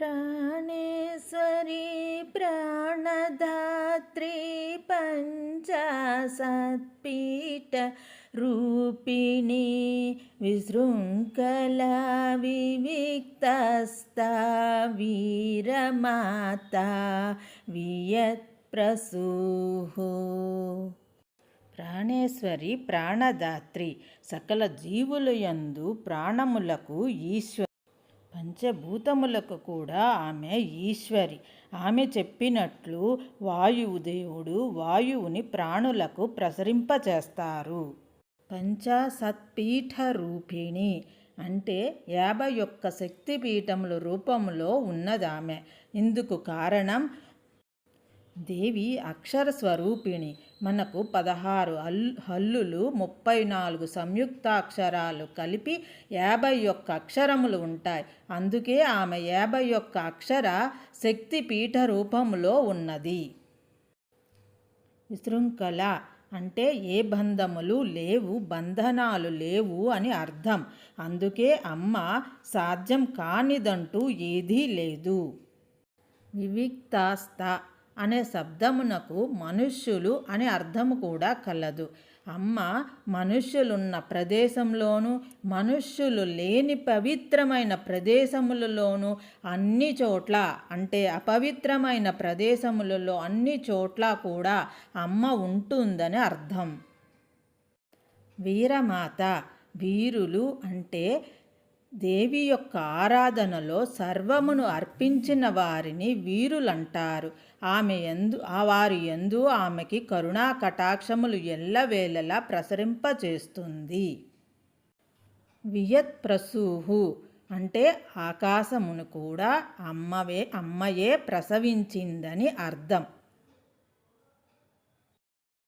ప్రాణేశ్వరి ప్రాణదాత్రి పంచాసత్పీఠ రూపిణి విశృంఖల వివిక్తస్త వీరమాత వియత్ప్రసూః ప్రాణేశ్వరి ప్రాణదాత్రి సకల జీవులయందు ప్రాణములకు ఈశ్వరి పంచభూతములకు కూడా ఆమె ఈశ్వరి. ఆమె చెప్పినట్లు వాయువు దేవుడు వాయువుని ప్రాణులకు ప్రసరింపచేస్తారు. పంచాసత్పీఠ రూపిణి అంటే యాభై ఒక్క శక్తిపీఠముల రూపంలో ఉన్నదామె. ఇందుకు కారణం దేవి అక్షర స్వరూపిణి. మనకు పదహారు హల్ హల్లులు ముప్పై నాలుగు సంయుక్తాక్షరాలు కలిపి యాభై ఒక్క అక్షరములు ఉంటాయి. అందుకే ఆమె యాభై ఒక్క అక్షర శక్తి పీఠ రూపంలో ఉన్నది. విశృంఖల అంటే ఏ బంధములు లేవు బంధనాలు లేవు అని అర్థం. అందుకే అమ్మ సాధ్యం కానిదంటూ ఏదీ లేదు. వివిక్తాస్త అనే శబ్దమునకు మనుష్యులు అనే అర్థము కూడా కలదు. అమ్మ మనుష్యులున్న ప్రదేశంలోనూ మనుష్యులు లేని పవిత్రమైన ప్రదేశములలోనూ అన్ని చోట్ల అంటే అపవిత్రమైన ప్రదేశములలో అన్ని చోట్ల కూడా అమ్మ ఉంటుందని అర్థం. వీరమాత వీరులు అంటే దేవి యొక్క ఆరాధనలో సర్వమును అర్పించిన వారిని వీరులంటారు. ఆమె ఎందు ఆ వారి ఎందు ఆమెకి కరుణా కటాక్షములు ఎల్లవేళలా ప్రసరింపచేస్తుంది. వియత్ ప్రసూహు అంటే ఆకాశమును కూడా అమ్మవే అమ్మయే ప్రసవించిందని అర్థం.